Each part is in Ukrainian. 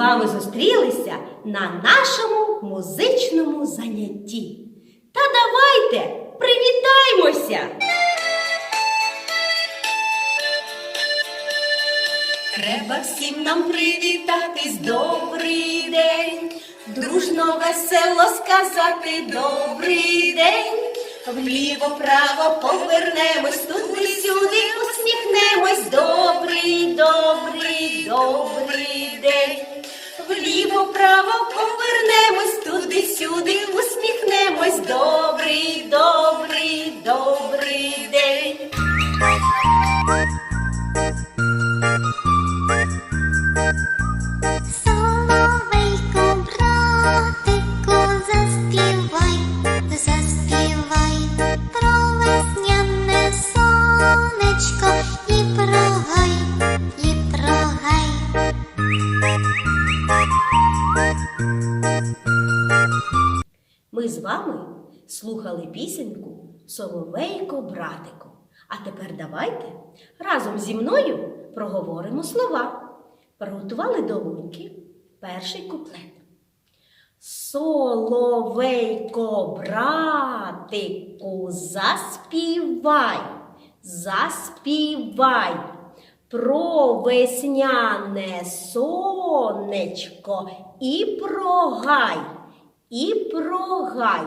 вами зустрілися на нашому музичному занятті. Та давайте привітаймося! Треба всім нам привітатись, добрий день, дружно, весело сказати добрий день. Вліво, право повернемось, туди сюди усміхнемось. Добрий, добрий, добрий. Вліво, право повернемось, туди сюди усміхнемось. Добрий, вами слухали пісеньку Соловейко, братику. А тепер давайте разом зі мною проговоримо слова. Приготували долоньки. Перший куплет. Соловейко, братику, заспівай, заспівай про весняне сонечко і про гай, і про гай.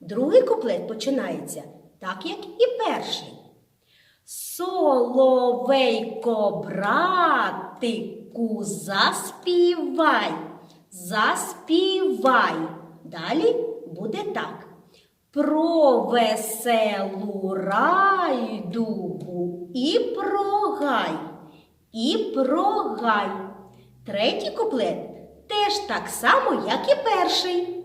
Другий куплет починається так, як і перший. Соловейко, братику, заспівай, заспівай. Далі буде так. Про веселу райдугу і про гай, і про гай. Третій куплет теж так само, як і перший.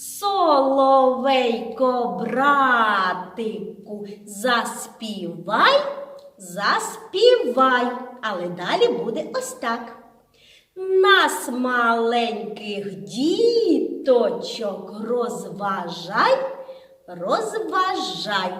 Соловейко, братику, заспівай, заспівай. Але далі буде ось так. Нас маленьких діточок розважай, розважай.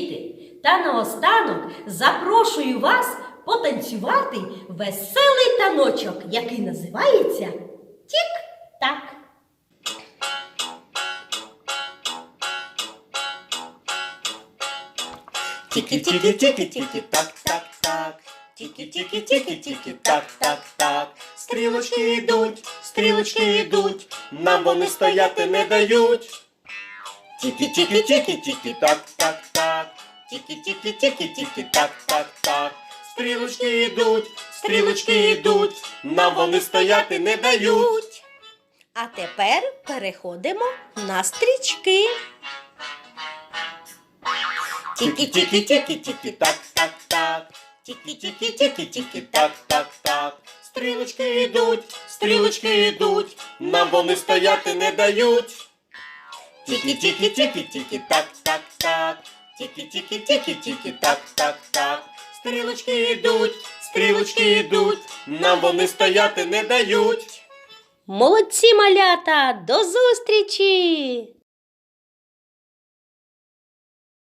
Діти, та наостанок запрошую вас потанцювати веселий таночок, який називається Тік-так. Тікі-тікі-тікі-тікі-так-так-так. Тікі-тікі-тікі-тікі-так-так-так. Стрілочки йдуть, стрілочки йдуть, нам вони стояти не дають. Тікі-тікі-тікі-тікі-так-так-так. Тікі-тікі-тікі-тікі-так-так-так. Стрілочки йдуть, стрілочки йдуть, нам вони стояти не дають. А тепер переходимо на стрічки. Тікі-тікі-тікі-тікі-так-так-так. Тікі-тікі-тікі-тікі-так-так-так. Стрілочки йдуть, стрілочки йдуть, нам вони стояти не дають. Тікі-тікі-тікі-тікі-так-так-так. Тікі-тікі-тікі-тікі-так-так-так. Стрілочки йдуть, стрілочки йдуть, нам вони стояти не дають. Молодці малята! До зустрічі!